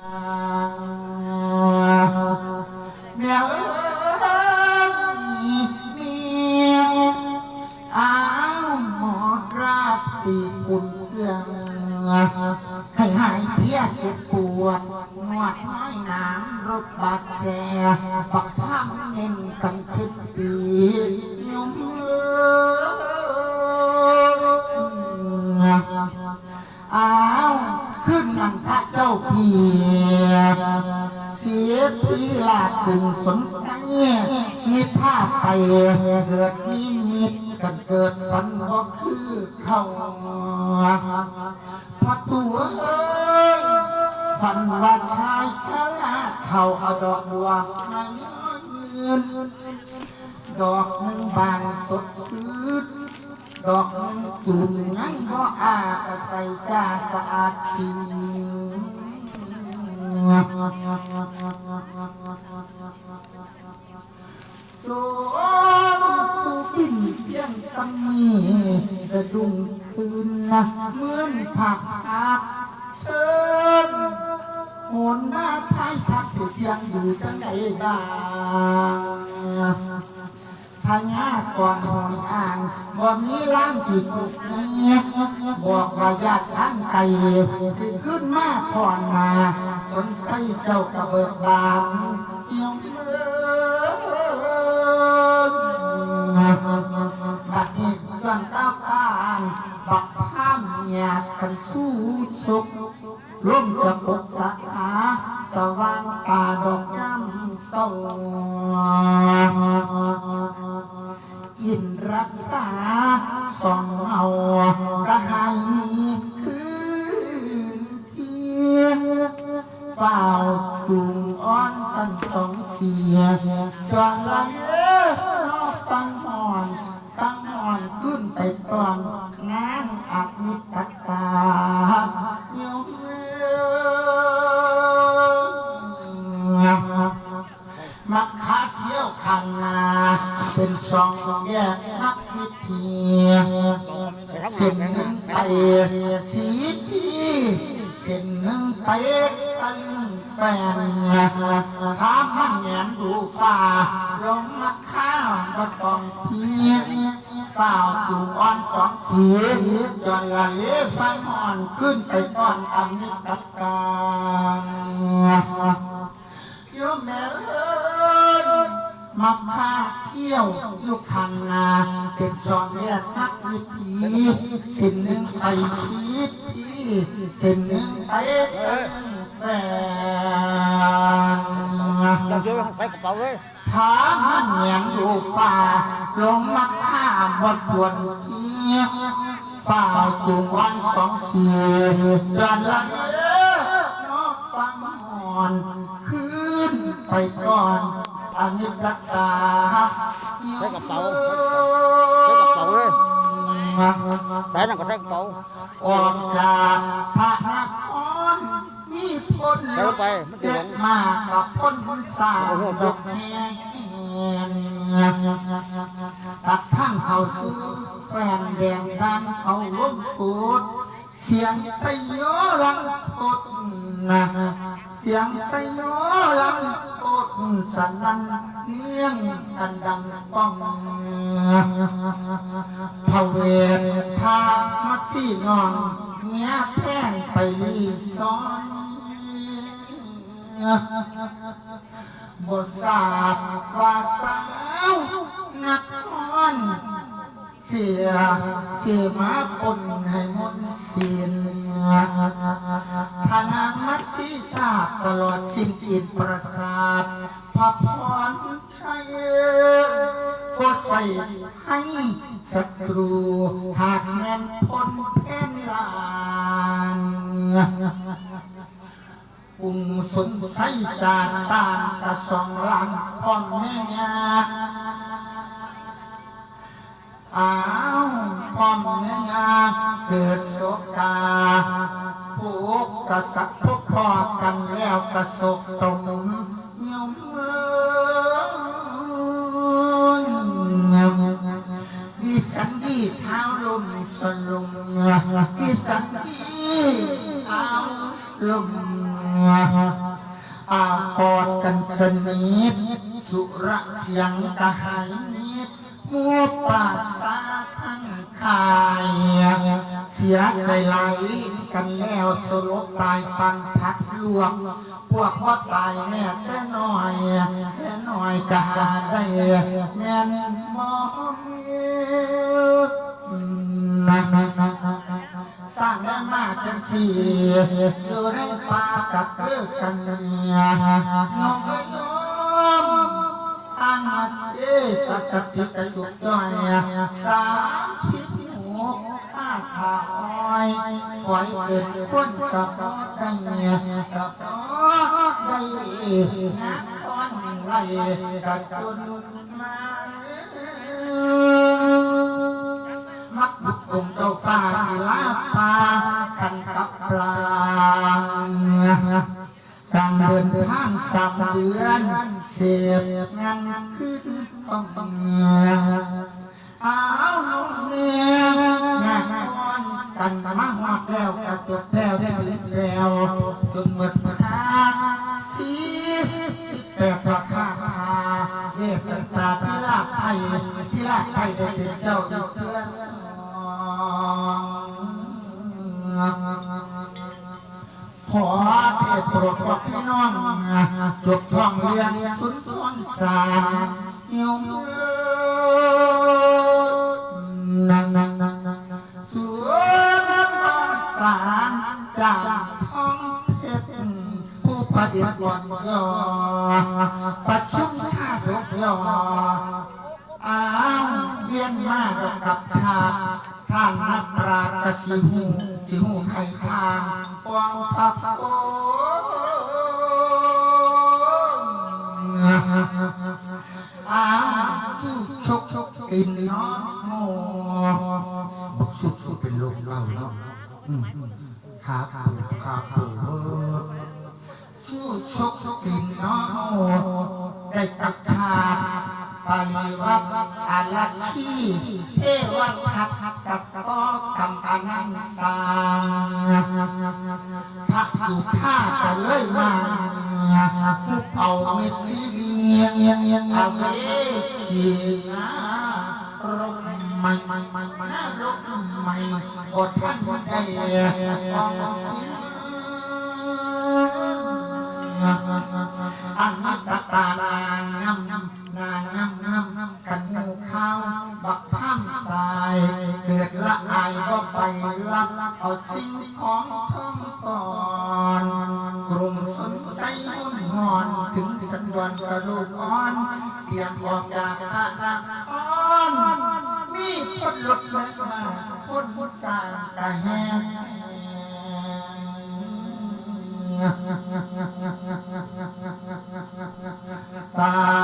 ให้หายเพียเจ็บปวดนวดน้น้ำรถบาดแสปักพังเน้นกันขึ้นตียมเอ้ยอ้า นนังพระเจ้าเพียเสียพีลาดดึงสนสังนิท่าไปเกิดนิมิตกันเกิดสันบ่คือเขาพระตัวสันว่าชายชราเขาเอาดอกบัวมายืนดอกหนึ่งบานสดชื่น ดอกจุ่มนั้นก็อากระใส่จ้าสะอาดสีโซสุปินเพียงสมีสะดุ้งตื่นนะเหมือนผักผักเชิญโหนมาท้ายทักเสียงอยู่จังใดบ้าง พญาก่อนหอนอ่างบ่มีร่างสิสุดนี้บอกว่าญาติทั้งไกลสิขึ้นมาพรมาสนใส่เจ้ากระเบิดบานเอี่ยมเลิศบัดนี้ย้อนก้าวผ่านบักข้ามหยาดกันสู้สุขร่วมจะปกสาขาสว่างตาดอกย้ำเศ นิตตาเหี่ยมักขาเที่ยวขังนาเป็นสองแยกมักวิธีเส้นหนึ่งไปสีพีเส้นหนึ่งไปตันแฟนถามมันแหนดูฟ้าลงมักข้าวก็ต้องเทียน ฝ้าวจูงอ่อนสองสีจนละเลี้ฟังอ่อนขึ้นไปก่อนอมิตรกาเที่ยวแม่เอ้ยมาพาเที่ยวอยู่ข้างนาเป็นสองแยกนักวิถีสิ่งหนึ่งไปชีพี่สิ่งหนึ่งไปแฟนเราเยอะไปกระเป๋าเลยผามันเหนียงอยู่ฝ่าลงมาข้า มบนทวนเทียฝ่าจุงวันสองเสียดือนละเด้อนอฟังอ่อนขึ้นไปก่อนอนิจจตาใส่กระเป๋าใส่กระเป๋าเลยใส่นั่นก็ใส่กระเป๋าออกจากพระนครมีคนใส่ลงไปมันจะเยหลอะงมากกับคนสาวดอกแหง ตัดข้างเขาซื้อแฟนแดงร้านเขาล้มปูดเสียงไสยอลังทดนะเสียงไสยอลังทดสันนันเนียงกันดังป้องพระเวทพามาที่นอนเมียแพงไปรีซ้อน บทสาบว่าสาวนักครเสียเสียมาปนให้มนต์สินพนางมัตสีสาบตลอดสิ้นอินประสาทพระพรชัยก็ใส่ให้ศัตรูหากแม่นพ้นแผ่นลาน อุ้งสนใสจานตานตะสองหลังพ่อนแม่ยาอ้าวพ่อนแม่เกิดโศกาผูกกระสักพบพอกันแล้วกระสกตรงเงียวเมืองดิสันดีเท้าลุมสลงดิสันดีเท้าลม นิทสุระเสี ยังตะหายมัวป่าสาทั้งกายเสียใจไหลกันแล้วสลบตายปันพักลวง พวกว่าตายแม่แต่น้อยแต่น้อยกะหาได้แม่นมองนะนะนะสร้างแม่มาจังสีอยู่ในป่ากับเลือกันน้องก็ยอม อังมาเจสักติกจุกย่อยสามทิศหกห้าขาอ้อยฝอยเกิดพ้นกับดังกับได้นักตอนไรกัดจนมามักบุกกลมเจ้าฟ้าศิลาปากันกับปลา งการเดินทางสามเดือน เสียบงานขึ้นต้อง จบท่องเรียนสุนทรสารเหี่ยวนังนังนังนังสุนทรสารจากท้องเพชรผู้ประดิษฐ์ก่อนย่อประชุมชาติยกย่ออ้าวเวียนมากับชาท่านนักปราชญ์กสิหูสิหูไข่ทางปองพับ กินเนาะบักชุกชุกเป็นโรคเล่าเนาะขาขาขาปูชูชุกชุกกินเนาะได้ตักชาปาลีวัดอาลักขีเทวัดทัดกัดก็กำกันันสาพระสุธา กันข้าวบักพัมตายเกิดละอายก็ไปรับเอาสิ่งของท่องก่อนกรุงสนใสหุ่นหอน ถึงสันดวนกระดูกอ่อนเตรียมออกจากพระนครมีคนหลุดลยมาคนมุดสางกระแหงเขา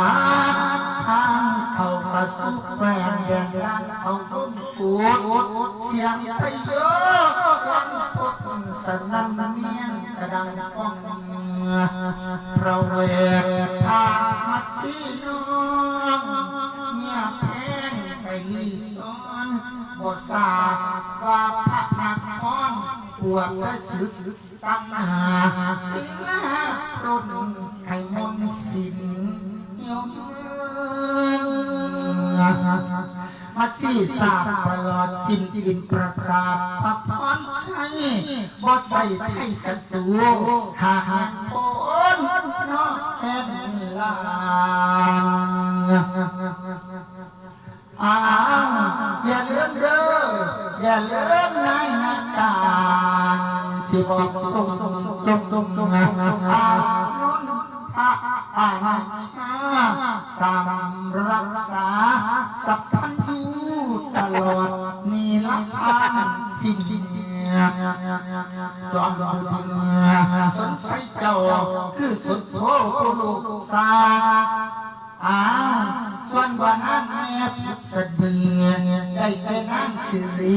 กระสุกแฟนแดงรักเขาฟุ้งกูดเสียงใส่เยอะกันทุกสนั่นเมียงกระดังก้องเราเวททางมัดสีน้องเมียแพงไปลีซ้อนบ่ทราบว่าพักนักคอนปวดกระสึกตั้งหาสิงหาร่นให้มนสินเหี่ยวเมืองมาสีสาบตลอดสิ้นอินประสาทพักผ่อนใช้บ่ใส่ไทยสัตสูหาหันโอนนอแห่งลานอาอย่าเลื่อมเด้ออย่าลืมนายนาตาสิบอกตรงตรงตรงตรงตรงอาวนุ่นอาอาชา ตามรักษา สัพพันยูตลอดนี่ละทานสิ่งจอมบุดินสนใจเจ้าคือสุดโทผู้ลูกสาอาส่วนวันนั้นแม่พิสเดีได้ไปนั่งสิริ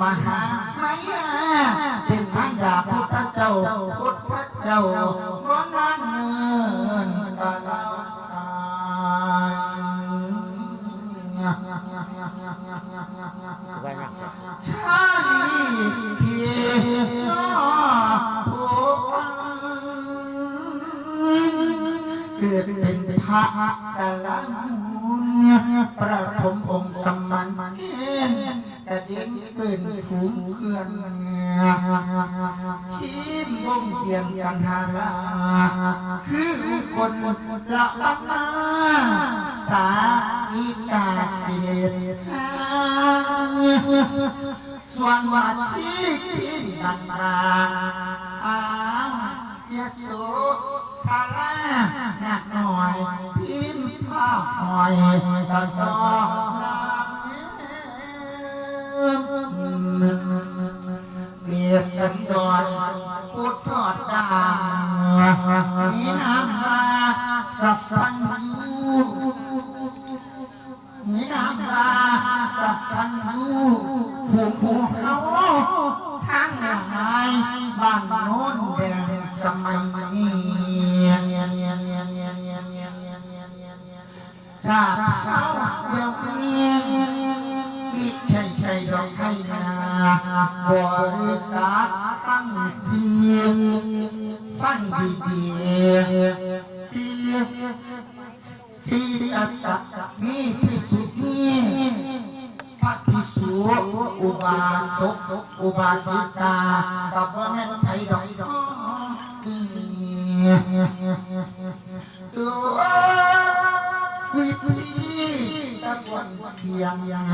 มหาไมายาเป็นพันดาพุทธเจ้าพุทธเจ้าวันนั้นเนินตาลา เกิดเป็นพระกะละมุนประถมองค์สมันเอ็นกระเด็นเกินฝูงเพื่อนทีมวงเตียนกันหาลาคือคนละละมาสาอิกากิเลส วนวาชีที่ดันมาอายโสทาราหนักหน่อย พิมพ์ผ้าหอยตะตอเกียรติสันดอนพุทธอดดามีน้ำมาสัพพันยูมีน้ำมา สัพพันยูฝูงฝูงเขาทางหลายบ้านโน้นแดงสมัยนี้ชาติเขาเดียวนี้มิใช่ใช่ดอกไทยนาบริษัทตั้งเสียฟังดีๆเสียงสีอัสสะมีทธิพระพิสุ อุบาสกอุบาสิกากับว่าแม่นไทยดอกตัววิธีตะวันเสียงยัง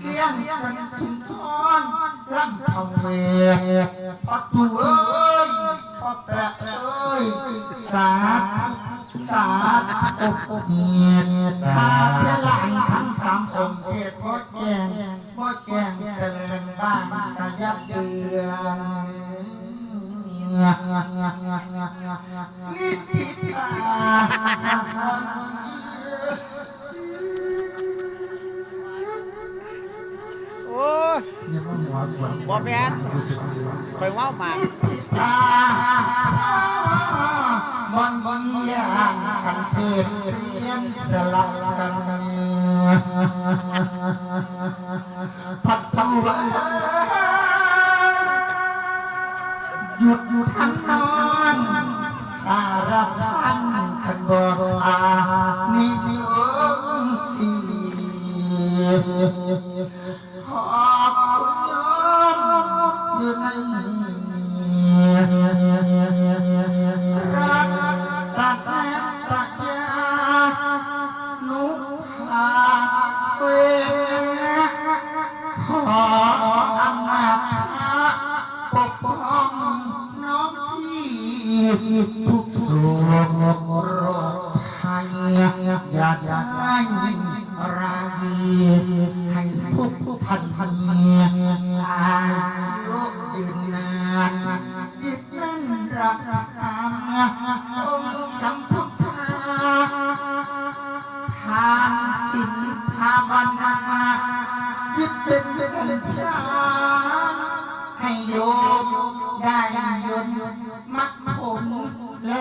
เรียงสันทุนทอนลำทำเวประตูเอ้ยพระแปะเอ้ยสาธุสาธุเฮียนพาเพื่อหลานทั้ง สามองค์เทศพดแกงพดแกงเสลงบ้านตะยัดเดือนนิติตาโอ้ยอย่ามาหัวกวนบ่แม่นข่อยเว้าหมา กนิติตาบอนบอนยางกันเทศเรียนสลับกันพัดพังหยุดหยุดทั้งนอนสารพัน อย่าได้รักให้ทุกทุกท่านเพียนอายุยืนนานยึดมั่นรักธรรมองสัมพุทธาทานสิลภาวนายึดเป็นกันชาให้โยมได้ยนมักผลและ